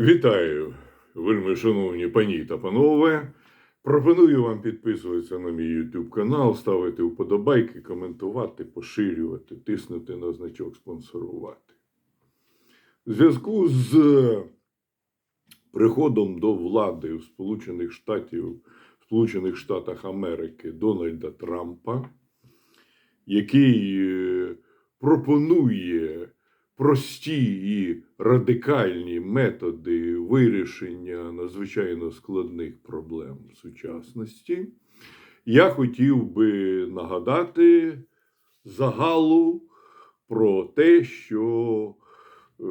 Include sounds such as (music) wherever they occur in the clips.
Вітаю, вельми шановні пані та панове. Пропоную вам підписуватися на мій YouTube канал, ставити вподобайки, коментувати, поширювати, тиснути на значок спонсорувати. В зв'язку з приходом до влади в Сполучених Штатів, Сполучених Штатах Америки Дональда Трампа, який е, пропонує прості і радикальні методи вирішення надзвичайно складних проблем сучасності, я хотів би нагадати загалу про те, що е,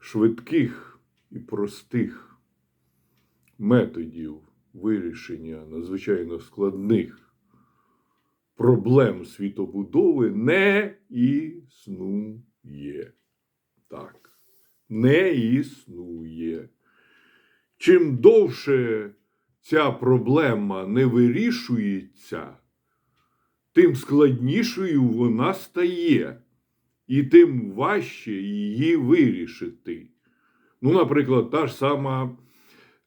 швидких і простих методів вирішення надзвичайно складних проблем світобудови не існує. Так, не існує. Чим довше ця проблема не вирішується, тим складнішою вона стає, і тим важче її вирішити. Ну, наприклад, та ж сама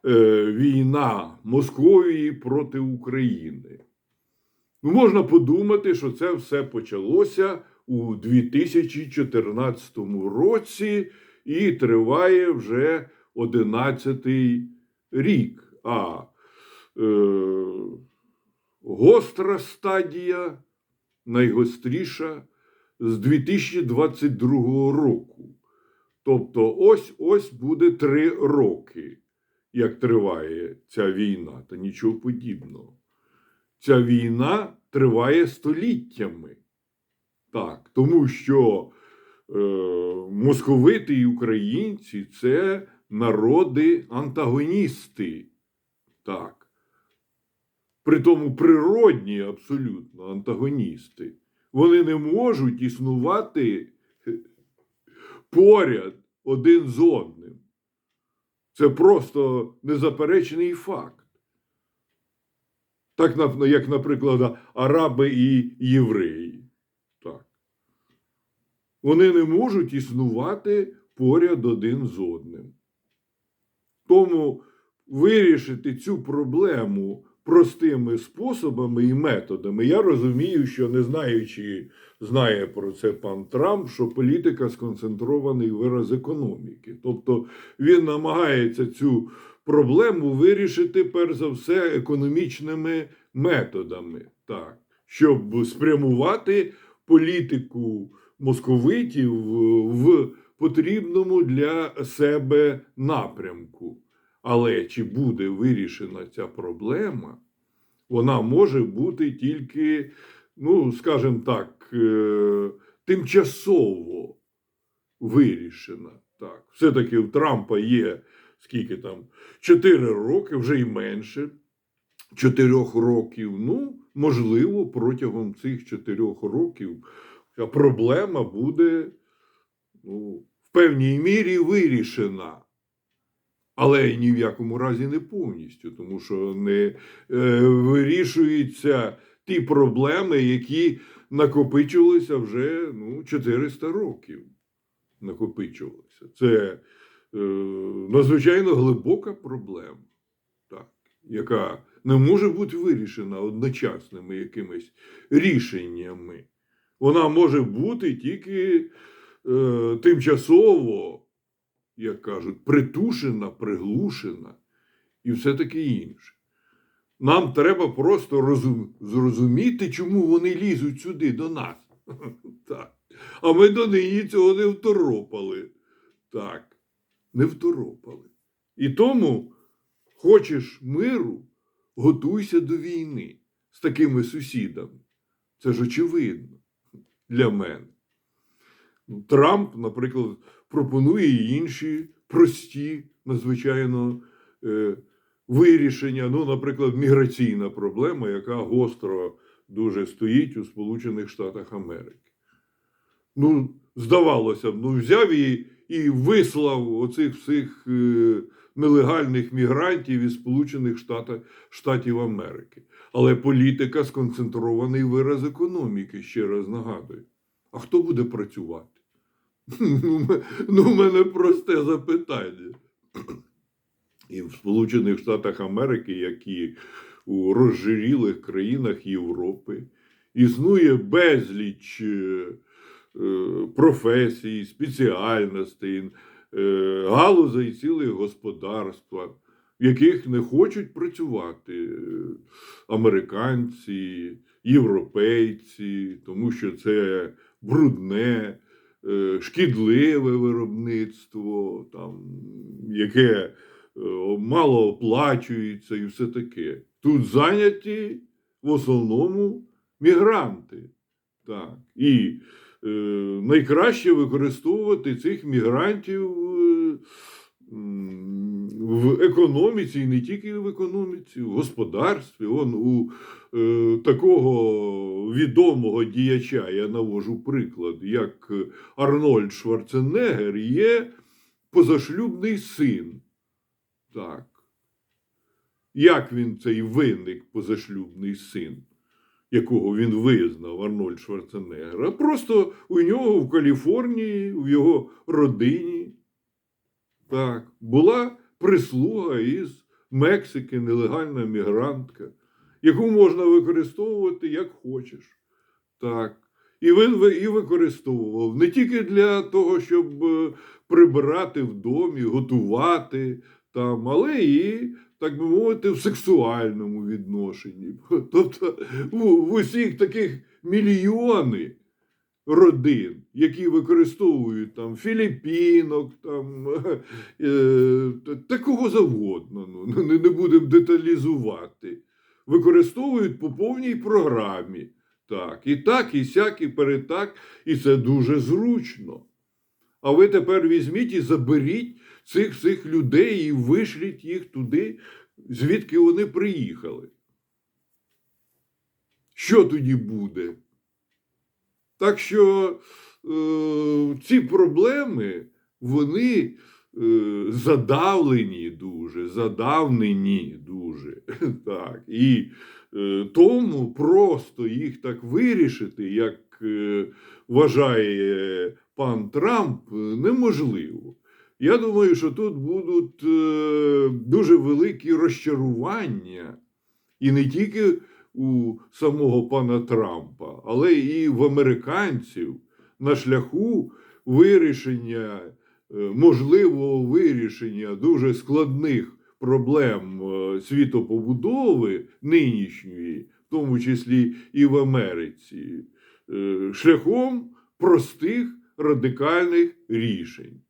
е, війна Московії проти України. Ну, можна подумати, що це все почалося у 2014 році і триває вже 11 рік. А е, гостра стадія, найгостріша з 2022 року. Тобто, ось ось буде три роки, як триває ця війна, та нічого подібного. Ця війна триває століттями. Так, тому що е, московити і українці це народи антагоністи. Так. Притому природні абсолютно антагоністи. Вони не можуть існувати поряд один з одним. Це просто незаперечний факт. Так, як, наприклад, араби і євреї. Так. Вони не можуть існувати поряд один з одним. Тому вирішити цю проблему простими способами і методами, я розумію, що не знаючи, знає про це пан Трамп, що політика сконцентрований вираз економіки. Тобто він намагається цю проблему вирішити, перш за все, економічними методами, так, щоб спрямувати політику московитів в потрібному для себе напрямку. Але чи буде вирішена ця проблема, вона може бути тільки, ну, скажімо так, е, тимчасово вирішена. Так. Все-таки в Трампа є скільки там 4 роки, вже й менше. 4 років. Ну, можливо, протягом цих 4 років проблема буде ну, в певній мірі вирішена. Але ні в якому разі не повністю, тому що не е, вирішуються ті проблеми, які накопичувалися вже ну, 400 років. Накопичувалися. Це е, надзвичайно глибока проблема, так, яка не може бути вирішена одночасними якимись рішеннями. Вона може бути тільки е, тимчасово, як кажуть, притушена, приглушена і все таке інше. Нам треба просто розум, зрозуміти, чому вони лізуть сюди до нас. (laughs) Так. А ми до нині цього не второпали. Так, не второпали. І тому хочеш миру, готуйся до війни з такими сусідами. Це ж очевидно для мене. Ну, Трамп, наприклад, пропонує і інші прості, надзвичайно е, вирішення. Ну, наприклад, міграційна проблема, яка гостро дуже стоїть у Сполучених Штатах Америки. Ну, здавалося б, ну взяв і, і вислав оцих всіх е, нелегальних мігрантів із Сполучених Штатів, Штатів Америки. Але політика сконцентрований вираз економіки, ще раз нагадую. А хто буде працювати? Ну, ну, у мене просте запитання. І в Сполучених Штатах Америки, як і у розжирілих країнах Європи, існує безліч е, е, професій, спеціальностей, е, галузей цілих господарства, в яких не хочуть працювати американці, європейці, тому що це брудне, шкідливе виробництво, там, яке е, мало оплачується і все таке. Тут зайняті в основному мігранти. Так. І е, найкраще використовувати цих мігрантів е, в економіці, і не тільки в економіці, в господарстві. Он у е, такого відомого діяча, я навожу приклад, як Арнольд Шварценеггер, є позашлюбний син. Так. Як він цей виник, позашлюбний син? якого він визнав Арнольд Шварценеггер, а просто у нього в Каліфорнії, у його родині, так, була прислуга із Мексики, нелегальна мігрантка, яку можна використовувати як хочеш. Так. І він і використовував не тільки для того, щоб е, прибирати в домі, готувати там, але і так би мовити, в сексуальному відношенні. (laughs) Тобто в, усіх таких мільйони родин, які використовують там філіппінок, там (laughs) е, такого завгодно, ну, не, не будемо деталізувати. Використовують по повній програмі. Так, і так, і сяк, і перетак, і це дуже зручно. А ви тепер візьміть і заберіть цих всіх людей і вишліть їх туди, звідки вони приїхали. Що тоді буде? Так що е, ці проблеми, вони е, задавлені дуже, задавнені дуже. (laughs) Так. І е, тому просто їх так вирішити, як е, вважає пан Трамп, е, неможливо. Я думаю, що тут будуть е, дуже великі розчарування, і не тільки у самого пана Трампа, але і в американців на шляху вирішення, е, можливого вирішення дуже складних проблем е, світопобудови нинішньої, в тому числі і в Америці, е, шляхом простих радикальних рішень.